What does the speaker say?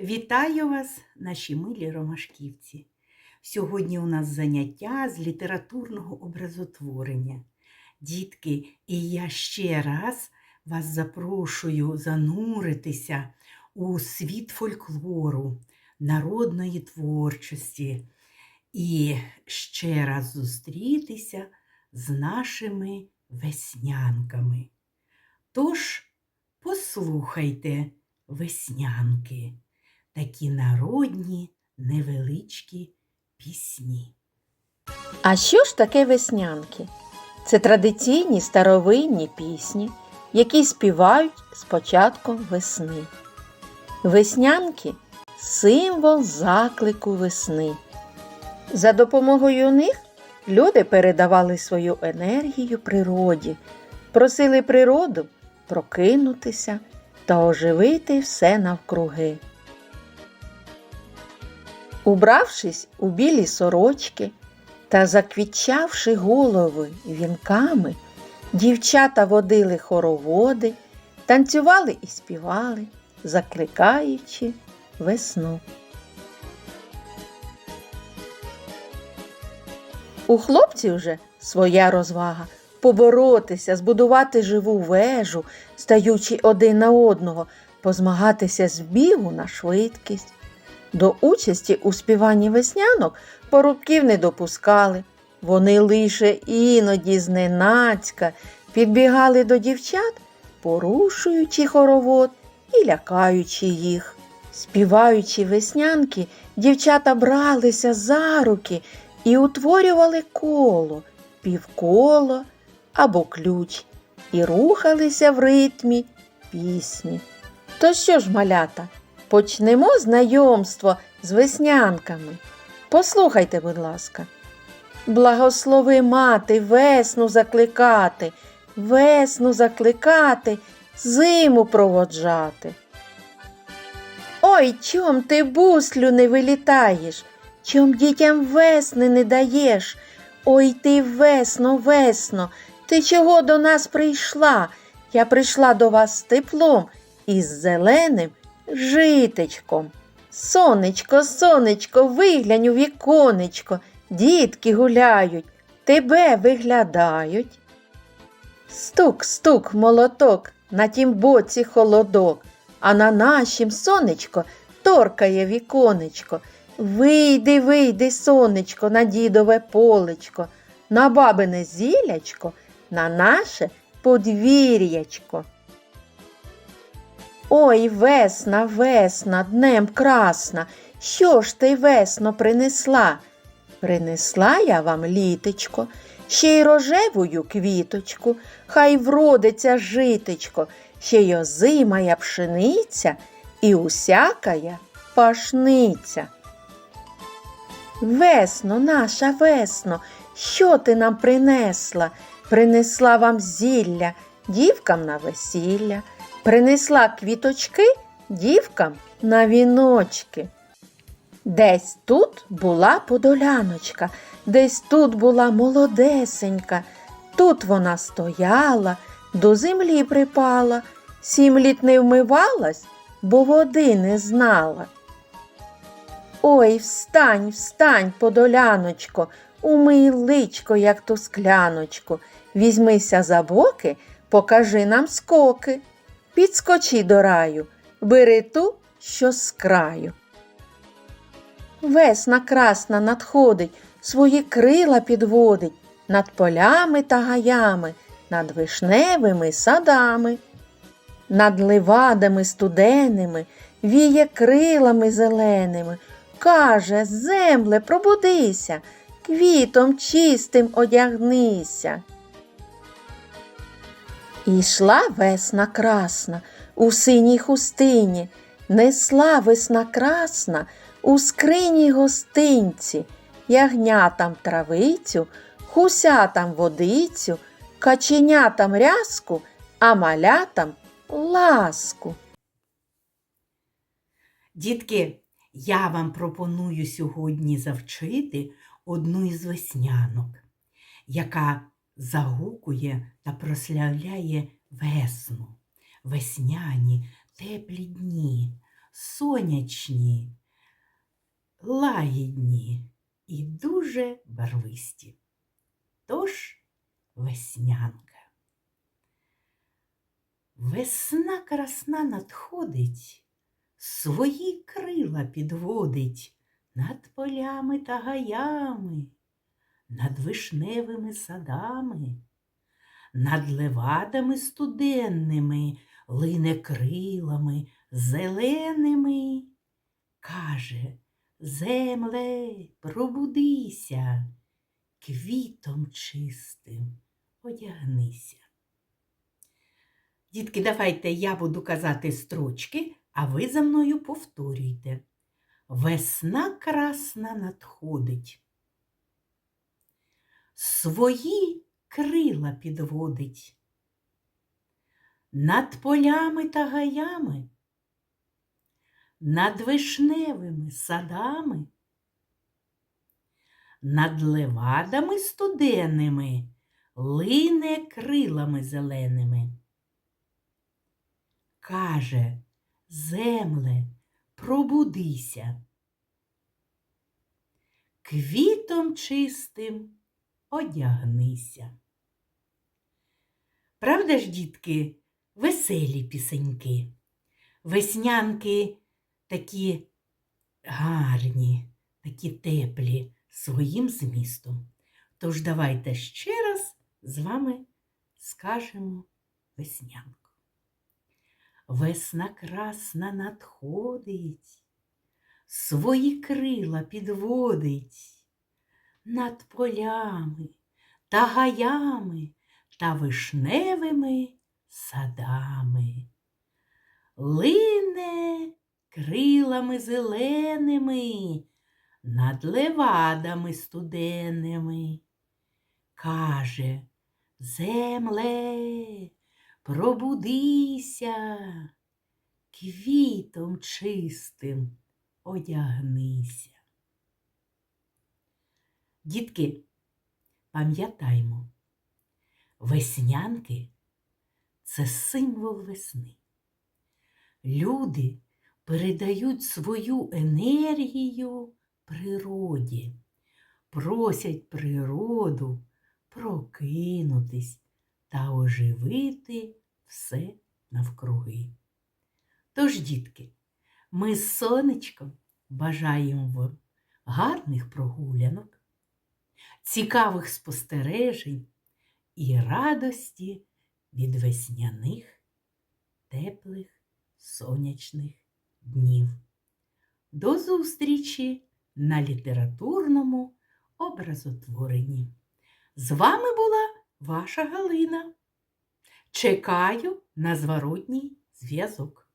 Вітаю вас, наші милі ромашківці! Сьогодні у нас заняття з літературного образотворення. Дітки, і я ще раз вас запрошую зануритися у світ фольклору, народної творчості і ще раз зустрітися з нашими веснянками. Тож послухайте веснянки, такі народні невеличкі пісні. А що ж таке веснянки? Це традиційні старовинні пісні, які співають з початком весни. Веснянки символ заклику весни. За допомогою них люди передавали свою енергію природі, просили природу прокинутися та оживити все навкруги. Убравшись у білі сорочки та заквітчавши голови вінками, дівчата водили хороводи, танцювали і співали, закликаючи весну. У хлопців же своя розвага поборотися, збудувати живу вежу, стаючи один на одного, позмагатися з бігу на швидкість. До участі у співанні веснянок порубків не допускали. Вони лише іноді зненацька підбігали до дівчат, порушуючи хоровод і лякаючи їх. Співаючи веснянки, дівчата бралися за руки і утворювали коло, півколо або ключ, і рухалися в ритмі пісні. То що ж, малята, почнемо знайомство з веснянками. Послухайте, будь ласка. Благослови мати, весну закликати, весну закликати, зиму проводжати. Ой, чом ти буслю не вилітаєш, чом дітям весни не даєш? Ой ти весно, весно, ти чого до нас прийшла? Я прийшла до вас з теплом і з зеленим житечком. Сонечко, сонечко, виглянь у віконечко, дітки гуляють, тебе виглядають. Стук, стук, молоток, на тім боці холодок, а на нашім сонечко торкає віконечко. Вийди, вийди, сонечко, на дідове полечко, на бабине зілячко, на наше подвір'ячко. Ой, весна, весна, днем красна, що ж ти весно принесла? Принесла я вам літечко, ще й рожевую квіточку, хай вродиться житечко, ще й озимая пшениця і усякая пашниця. Весно, наша весно, що ти нам принесла? Принесла вам зілля, дівкам на весілля, принесла квіточки дівкам на віночки. Десь тут була подоляночка, десь тут була молодесенька. Тут вона стояла, до землі припала, сім літ не вмивалась, бо води не знала. Ой, встань, встань, подоляночко, умий личко, як ту скляночку. Візьмися за боки, покажи нам скоки. Підскочи до раю, бери ту, що з краю. Весна красна надходить, свої крила підводить над полями та гаями, над вишневими садами, над ливадами студеними, віє крилами зеленими. Каже, земле, пробудися, квітом чистим одягнися. І йшла весна красна у синій хустині, несла весна красна у скрині гостинці, ягнятам травицю, хусятам водицю, каченятам рязку, а малятам ласку. Дітки, я вам пропоную сьогодні завчити одну із веснянок, яка загукує та прославляє весну, весняні, теплі дні, сонячні, лагідні і дуже барвисті. Тож веснянка. Весна красна надходить, свої крила підводить над полями та гаями, над вишневими садами, над левадами студенними, лине крилами зеленими. Каже, земле, пробудися, квітом чистим одягнися. Дітки, давайте я буду казати строчки, а ви за мною повторюйте. Весна красна надходить. Свої крила підводить. Над полями та гаями, над вишневими садами, над левадами студенними, лине крилами зеленими. Каже, земле, пробудися. Квітом чистим одягнися. Правда ж, дітки, веселі пісеньки, веснянки такі гарні, такі теплі своїм змістом. Тож давайте ще раз з вами скажемо веснянку. Весна красна надходить, свої крила підводить над полями та гаями та вишневими садами. Лине крилами зеленими над левадами студенними. Каже, земле, пробудися, квітом чистим одягнися. Дітки, пам'ятаймо, веснянки це символ весни. Люди передають свою енергію природі, просять природу прокинутись та оживити все навкруги. Тож, дітки, ми з сонечком бажаємо вам гарних прогулянок, цікавих спостережень і радості від весняних, теплих, сонячних днів. До зустрічі на літературному образотворенні. З вами була ваша Галина. Чекаю на зворотній зв'язок.